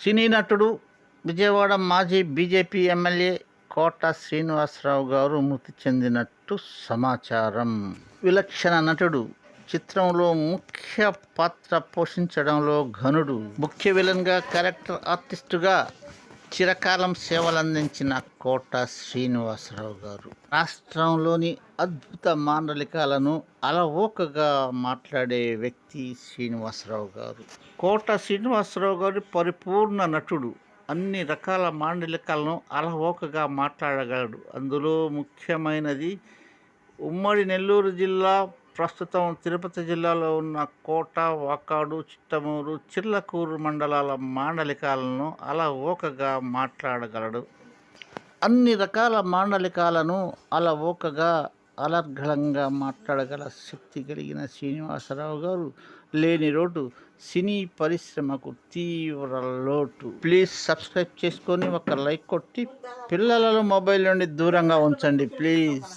సినీ నటుడు విజయవాడ మాజీ BJP MLA కోట శ్రీనివాసరావు గారు మృతి చెందినట్టు సమాచారం. విలక్షణ నటుడు చిత్రంలో ముఖ్య పాత్ర పోషించడంలో ఘనుడు ముఖ్య విలన్గా క్యారెక్టర్ ఆర్టిస్టుగా చిరకాలం సేవలందించిన కోట శ్రీనివాసరావు గారు. రాష్ట్రంలోని అద్భుత మాండలికాలను అలవోకగా మాట్లాడే వ్యక్తి శ్రీనివాసరావు గారు. కోట శ్రీనివాసరావు గారు పరిపూర్ణ నటుడు. అన్ని రకాల మాండలికాలను అలవోకగా మాట్లాడగలడు. అందులో ముఖ్యమైనది ఉమ్మడి నెల్లూరు జిల్లా ప్రస్తుతం తిరుపతి జిల్లాలో ఉన్న కోట వాకాడు చిట్టమూరు చిర్లకూరు మండలాల మాండలికాలను అలా ఓకగా మాట్లాడగలడు. అన్ని రకాల మాండలికాలను అలా ఓకగా అలర్ఘలంగా మాట్లాడగల శక్తి కలిగిన శ్రీనివాసరావు గారు లేని రోడ్డు సినీ పరిశ్రమకు తీవ్ర లోటు. ప్లీజ్ సబ్స్క్రైబ్ చేసుకొని ఒక లైక్ కొట్టి పిల్లలను మొబైల్ నుండి దూరంగా ఉంచండి ప్లీజ్.